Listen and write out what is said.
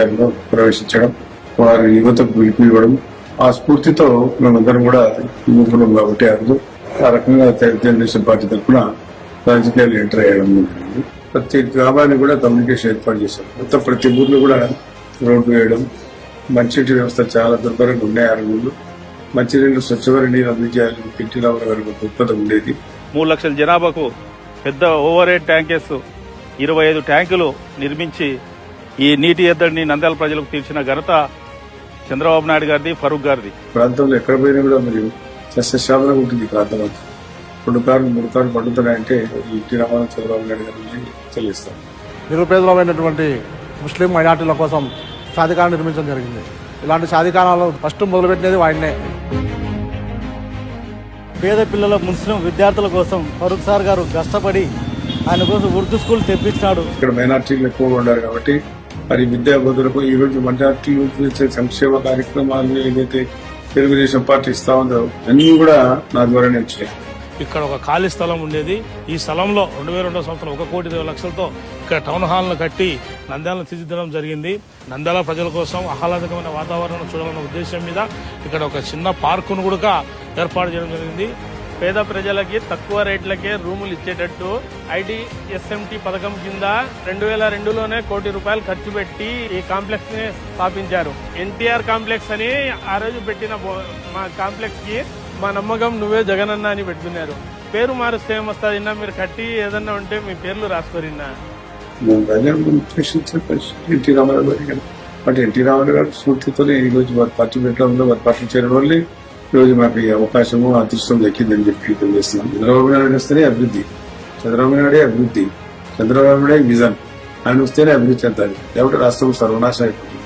రాజకీయాల్లో ప్రవేశించడం వారి యువతకు పిలుపు ఇవ్వడం ఆ స్ఫూర్తితో మేమందరం కూడా యువకులం కాబట్టి అందరూ ఆ రకంగా తెలుగుదేశం పార్టీ తరఫున రాజకీయాలు ఎంటర్ అయ్యడం జరిగింది. ప్రతి గ్రామాన్ని కూడా కమ్యూనికేషన్ ఏర్పాటు చేశాం. మొత్తం ప్రతి ఊర్లో కూడా రోడ్డు వేయడం మంచినీటి వ్యవస్థ చాలా దుర్భరంగా ఉన్నాయి ఆ రోజుల్లో. మంచినీళ్ళు స్వచ్ఛమైన నీరు అందించాలని ఎన్టీ రామారావు గారి దృక్పథం ఉండేది. మూడు లక్షల జనాభాకు పెద్ద ఓవర్ హెడ్ ట్యాంకెస్ ఇరవై ఐదు ట్యాంకులు నిర్మించి ఈ నీటి ఎద్దడిని నంద్యాల ప్రజలకు తీర్చిన ఘనత చంద్రబాబు నాయుడు గారిది ఫరూక్ గారిది. ప్రాంతంలో ఎక్కడ పోయినా కూడా మరియు సస్యశ్యామలంగా ఉంటుంది ఈ ప్రాంతం అంతా. రెండు కార్లు మూడు కార్లు పండుతున్నాయంటే ఈ ఎన్టీ రామారావు చంద్రబాబు నాయుడు గారిని చెల్లిస్తాం నిరుపేదలమైనటువంటి ముస్లిం మైనార్టీల కోసం సాధికారం నిర్మించడం జరిగింది. ఇలాంటి సాధికారాలు ఫస్ట్ మొదలుపెట్టినది ఆయన్నే పేద పిల్లల ముస్లిం విద్యార్థుల కోసం ఫరూక్ సార్ గారు కష్టపడి ఆయన కోసం ఉర్దూ స్కూల్ తెప్పించినాడు. ఇక్కడ మైనార్టీలు ఎక్కువగా ఉన్నారు కాబట్టి మరి విద్యా బోధనకు ఈ రోజు మైనార్టీలు సంక్షేమ కార్యక్రమాలు ఏదైతే తెలుగుదేశం పార్టీ ఇస్తా ఉందో అన్ని కూడా నా ద్వారానే వచ్చాయి. ఇక్కడ ఒక ఖాళీ స్థలం ఉండేది. ఈ స్థలంలో రెండు వేల రెండో సంవత్సరం ఒక కోటి ఇరవై లక్షలతో ఇక్కడ టౌన్ హాల్ను కట్టి నంద్యాలను తీర్చిదిద్దడం జరిగింది. నంద్యాల ప్రజల కోసం ఆహ్లాదకరమైన వాతావరణం చూడాలన్న ఉద్దేశం మీద ఇక్కడ ఒక చిన్న పార్కును కూడా ఏర్పాటు చేయడం జరిగింది. పేద ప్రజలకి తక్కువ రేట్లకే రూములు ఇచ్చేటట్టు ఐడి ఎస్ఎంటి పథకం కింద రెండు వేల రెండులోనే కోటి రూపాయలు ఖర్చు పెట్టి ఈ కాంప్లెక్స్ని స్థాపించారు. ఎన్టీఆర్ కాంప్లెక్స్ అని ఆ రోజు పెట్టిన మా కాంప్లెక్స్కి మా నమ్మకం నువ్వే జగనన్న అని పెట్టుకున్నారు. పేరు మారుస్తే ఏమొస్తుంది మీరు కట్టి ఏదన్నా ఉంటే మీ పేర్లు రాసుకోరిన్నా ఎన్టీ రామారావు గారు బట్ ఎన్టీ రామారావు గారు స్ఫూర్తితోనే ఈ రోజు వారి పార్టీ పెట్టడంలో వారి పార్టీ చేరడం వల్లే రోజు మాకు ఈ అవకాశము అదృష్టం దక్కిందని చెప్పి తెలియజేస్తున్నాం చంద్రబాబు నాయుడు వస్తేనే అభివృద్ధి చంద్రబాబు నాయుడే అభివృద్ధి చంద్రబాబు నాయుడే విజన్ ఆయన వస్తేనే అభివృద్ధి చెందాలి లేకపోతే రాష్ట్రం సర్వనాశనం అయిపోతుంది